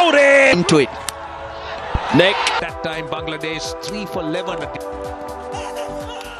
Loaded into it. Nick. That time Bangladesh 3 for 11.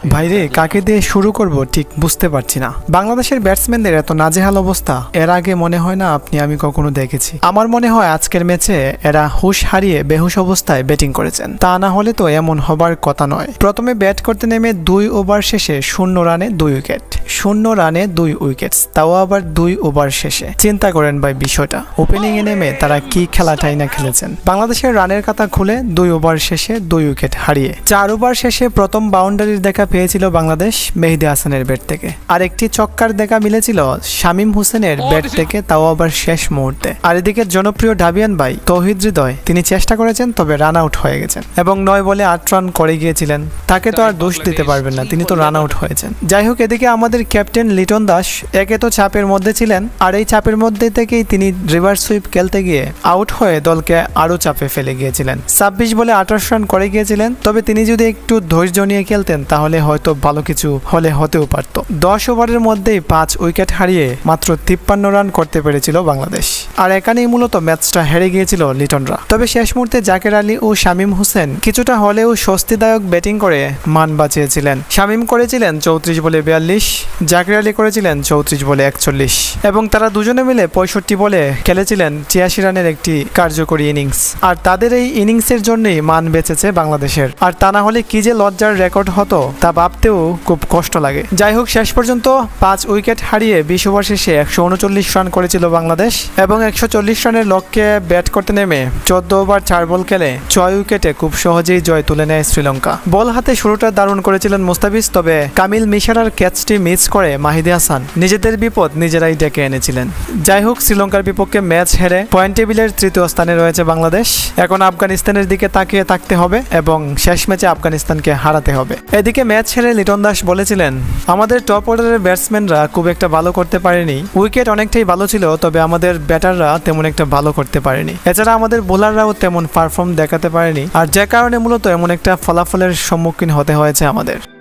ভাইরে কাকে দিয়ে শুরু করব ঠিক বুঝতে পারছি না বাংলাদেশের ব্যাটসম্যানদের এত নাজেহাল অবস্থা এর আগে মনে হয় না আপনি আমি কখনো দেখেছি আমার মনে হয় আজকের ম্যাচে এরা হুশ হারিয়ে বেহুশ অবস্থায় ব্যাটিং করেছেন তা না হলে তো এমন হবার কথা নয় প্রথমে ব্যাট করতে নেমে দুই ওভার শেষে শূন্য রানে দুই উইকেট শূন্য রানে দুই উইকেট তাও আবার দুই ওভার শেষে। চিন্তা করেন ভাই বিষয়টা। ওপেনিং এ নেমে তারা কি খেলাটাই না খেলেছেন। বাংলাদেশের রানের খাতা খুলে দুই ওভার শেষে দুই উইকেট হারিয়ে। চার ওভার শেষে প্রথম বাউন্ডারির দেখা পেয়েছিল বাংলাদেশ মেহেদি হাসানের ব্যাট থেকে। আর একটি চক্কার দেখা মিলেছিল শামীম হোসেনের ব্যাট থেকে, তাও আবার শেষ মুহূর্তে। আর এদিকে জনপ্রিয় ঢাবিয়ান ভাই তৌহিদ হৃদয়, তিনি চেষ্টা করেছেন, তবে রান আউট হয়ে গেছেন। এবং নয় বলে আট রান করে গিয়েছিলেন। তাকে তো আর দোষ দিতে পারবেন না, তিনি তো রান আউট হয়েছেন। যাই হোক, এদিকে আমাদের ক্যাপ্টেন লিটন দাস একে তো চাপের মধ্যে ছিলেন, আর এই চাপের মধ্যে থেকেই তিনি রিভার্স সুইপ খেলতে গিয়ে আউট হয়ে দলকে আরও চাপে ফেলে গিয়েছিলেন। ছাব্বিশ বলে আঠাশ রান করে গিয়েছিলেন, তবে তিনি যদি একটু ধৈর্য নিয়ে খেলতেন, তাহলে হয়তো ভালো কিছু হলে হতেও পারত। দশ ওভারের মধ্যেই পাঁচ উইকেট হারিয়ে মাত্র তিপ্পান্ন রান করতে পেরেছিল বাংলাদেশ। আর এখানেই মূলত ম্যাচটা হেরে গিয়েছিল লিটনরা। তবে শেষ মুহূর্তে জাকের আলী ও শামীম হোসেন কিছুটা হলেও স্বস্তিদায়ক ব্যাটিং করে মান বাঁচিয়েছিলেন। শামীম করেছিলেন চৌত্রিশ বলে বিয়াল্লিশ জাকির আলী করেছিলেন চৌত্রিশ বলে একচল্লিশ। এবং তারা দুজনে মিলে পঁয়ষট্টি বলে খেলেছিলেন ছিয়াশি রানের একটি কার্যকরী ইনিংস। আর তাদের এই ইনিংসের জন্যই মান বেঁচেছে বাংলাদেশের। আর তা না হলে কি যে লজ্জার রেকর্ড হতো, তা ভাবতেও খুব কষ্ট লাগে। যাই হোক, শেষ পর্যন্ত পাঁচ উইকেট হারিয়ে বিশ ওভার শেষে একশো উনচল্লিশ রান করেছিল বাংলাদেশ। এবং একশো চল্লিশ রানের লক্ষ্যে ব্যাট করতে নেমে চোদ্দ ওভার চার বল খেলে ছয় উইকেটে খুব সহজেই জয় তুলে নেয় শ্রীলঙ্কা। বল হাতে শুরুটা দারুণ করেছিলেন মুস্তাফিজ, তবে কামিল মিশারার ক্যাচটি মিস করে মাহিদি হাসান। নিজেদের বিপদ নিজেরাই ডেকে এনেছিলেন। যাই হোক, শ্রীলঙ্কার বিপক্ষে ম্যাচ হেরে পয়েন্ট টেবিলের তৃতীয় স্থানে রয়েছে বাংলাদেশ। এখন আফগানিস্তানের দিকে তাকিয়ে থাকতে হবে এবং শেষ ম্যাচে আফগানিস্তানকে হারাতে হবে। এদিকে ম্যাচ হেরে লিটন দাস বলেছিলেন, আমাদের টপ অর্ডারের ব্যাটসম্যানরা খুব একটা ভালো করতে পারেনি। উইকেট অনেকটাই ভালো ছিল, তবে আমাদের ব্যাটাররা তেমন একটা ভালো করতে পারেনি। এছাড়া আমাদের বোলাররাও তেমন পারফর্ম দেখাতে পারেনি। আর যে কারণে মূলত এমন একটা ফলাফলের সম্মুখীন হতে হয়েছে আমাদের।